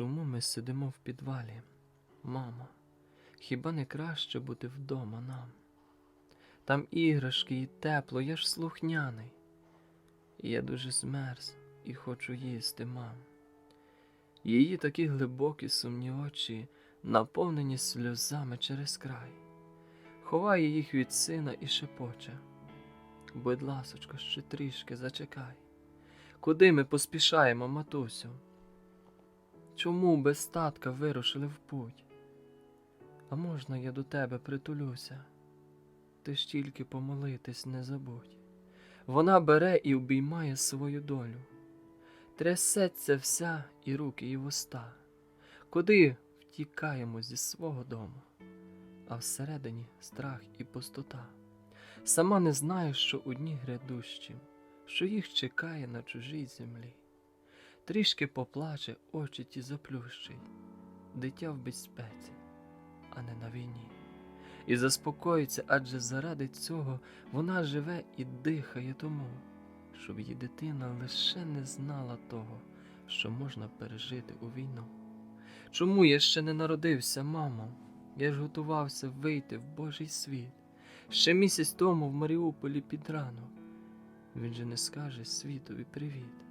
Чому ми сидимо в підвалі? Мамо, хіба не краще бути вдома нам? Там іграшки і тепло, я ж слухняний. Я дуже змерз і хочу їсти, мам. Її такі глибокі сумні очі, наповнені сльозами через край, ховає їх від сина і шепоче. Будь ласочка, ще трішки зачекай. Куди ми поспішаємо, матусю? Чому без татка вирушили в путь? А можна я до тебе притулюся? Ти ж тільки помолитись не забудь. Вона бере і обіймає свою долю, трясеться вся і руки, і вуста. Куди втікаємо зі свого дому, а всередині страх і пустота. Сама не знаю, що у дні грядущі, що їх чекає на чужій землі. Трішки поплаче, очі ті заплющить, дитя в безпеці, а не на війні. І заспокоїться, адже заради цього вона живе і дихає тому, щоб її дитина лише не знала того, що можна пережити у війну. Чому я ще не народився, мамо? Я ж готувався вийти в Божий світ. Ще місяць тому в Маріуполі під ранок. Він же не скаже світові привіт.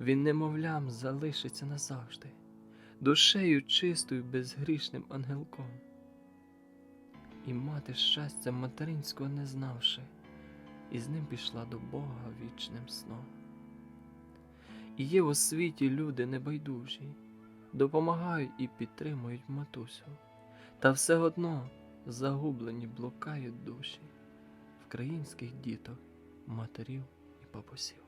Він немовлям залишиться назавжди, душею чистою, безгрішним ангелком. І мати щастя материнського не знавши, і з ним пішла до Бога вічним сном. І є у світі люди небайдужі, допомагають і підтримують матусю, та все одно загублені блукають душі українських діток, матерів і бабусів.